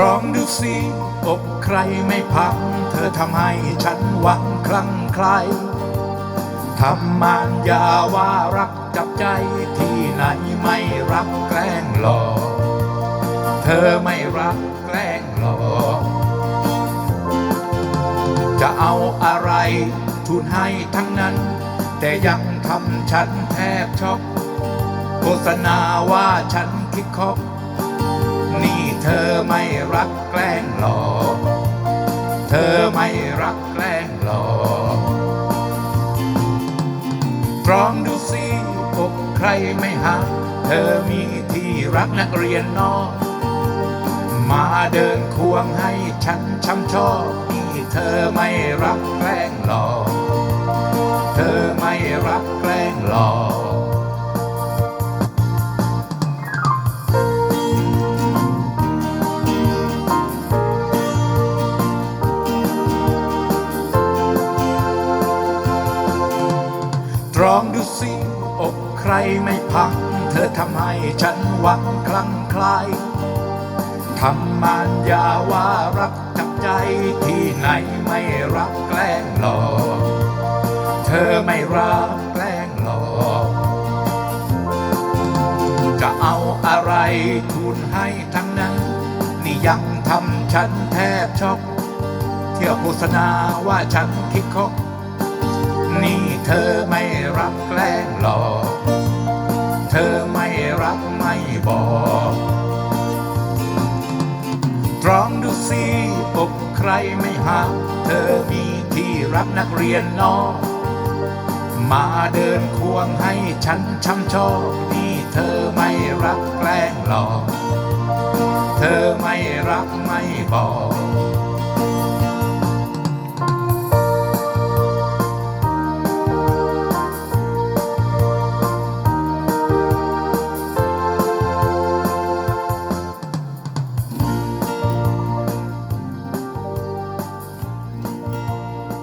ลองดูสิอกใครไม่พังเธอทำให้ฉันหวังคลั่งใครทำมานยาว่ารักจับใจที่ไหนไม่รักแกล้งหลอกเธอไม่รักแกล้งหลอกจะเอาอะไรทุนให้ทั้งนั้น แต่ยังทำฉันแทบช็อกโฆษณาว่าฉันคิดคบนี่ เธอไม่รักแกล้งหลอกเธอไม่รักแกล้งหลอกตรองดูสิอกใครไม่หัก เธอมีที่รักนักเรียนนอก มาเดินควงให้ฉันช้ำชอบนี่เธอไม่รักแกล้งหลอก เธอไม่รักแกล้งหลอก อกใครไม่พังเธอทำให้ฉันหวังคลั่งคล้ทำมานยาว่ารักจับใจที่ไหนไม่รักแกล้งหลอกเธอไม่รักแกล้งหลอกจะเอาอะไรทุนให้ทั้งนั้น นี่ยังทำฉันแทบช็อก เที่ยวโฆษณาว่าฉันคิดคบ นี่เธอไม่รักแกล้งหลอกเธอไม่รักไม่บอกตรองดูสิอกใครไม่หักเธอมีที่รักนักเรียนนอก มาเดินควงให้ฉันช้ำชอบนี่เธอไม่รักแกล้งหลอก เธอไม่รักไม่บอก